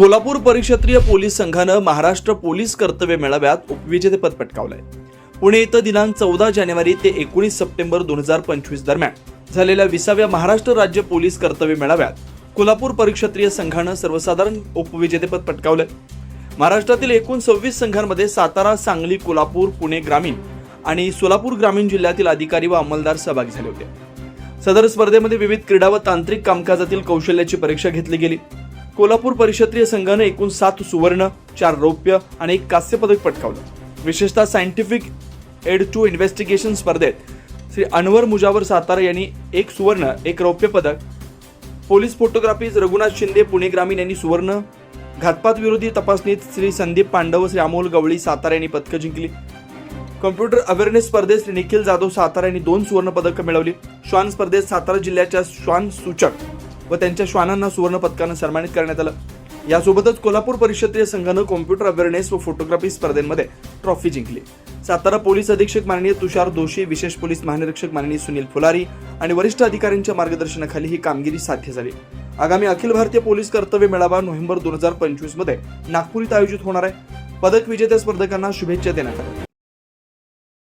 Kolhapur परिक्षेत्रीय police संघानं Maharashtra police कर्तव्य मेळाव्यात उपविजेतेपद पटकावलंय. पुणे इथं दिनांक चौदा जानेवारी ते एकोणीस सप्टेंबर दोन हजार पंचवीस दरम्यान झालेल्या विसाव्या महाराष्ट्र राज्य पोलीस कर्तव्य मेळाव्यात कोल्हापूर परिक्षेत्रीय संघानं सर्वसाधारण उपविजेतेपद पटकावलंय. महाराष्ट्रातील एकूण सव्वीस संघांमध्ये सातारा सांगली कोल्हापूर पुणे ग्रामीण आणि सोलापूर ग्रामीण जिल्ह्यातील अधिकारी व अंमलदार सहभागी झाले होते. सदर स्पर्धेमध्ये विविध क्रीडा व तांत्रिक कामकाजातील कौशल्याची परीक्षा घेतली गेली. कोल्हापूर परिक्षत्रीय संघानं एकूण सात सुवर्ण चार रौप्य आणि एक कांस्य पदक पटकावलं. विशेषतः सायंटिफिक एड टू इन्व्हेस्टिगेशन स्पर्धेत श्री अनवर मुजावर सातारा यांनी एक सुवर्ण एक रौप्य पदक पोलीस फोटोग्राफीज रघुनाथ शिंदे पुणे ग्रामीण यांनी सुवर्ण घातपात विरोधी तपासणीत श्री संदीप पांडव श्री अमोल गवळी सातारा यांनी पदकं जिंकली. कम्प्युटर अवेअरनेस स्पर्धेत श्री निखिल जाधव सातारा यांनी दोन सुवर्ण पदकं मिळवली. श्वान स्पर्धेत सातारा जिल्ह्याच्या श्वान सूचक व त्यांच्या श्वानांना सुवर्ण पदकानं सन्मानित करण्यात आलं. यासोबतच कोल्हापूर परिषदेय संघानं कॉम्प्युटर अवेअरनेस व फोटोग्राफी स्पर्धेमध्ये ट्रॉफी जिंकली. सातारा पोलीस अधीक्षक माननीय तुषार दोशी विशेष पोलीस महानिरीक्षक माननीय सुनील फुलारी आणि वरिष्ठ अधिकाऱ्यांच्या मार्गदर्शनाखाली ही कामगिरी साध्य झाली. आगामी अखिल भारतीय पोलीस कर्तव्य मेळावा नोव्हेंबर दोन हजार पंचवीसमध्ये नागपूर इथं आयोजित होणार आहे. पदक विजेत्या स्पर्धकांना शुभेच्छा देण्यात आल्या.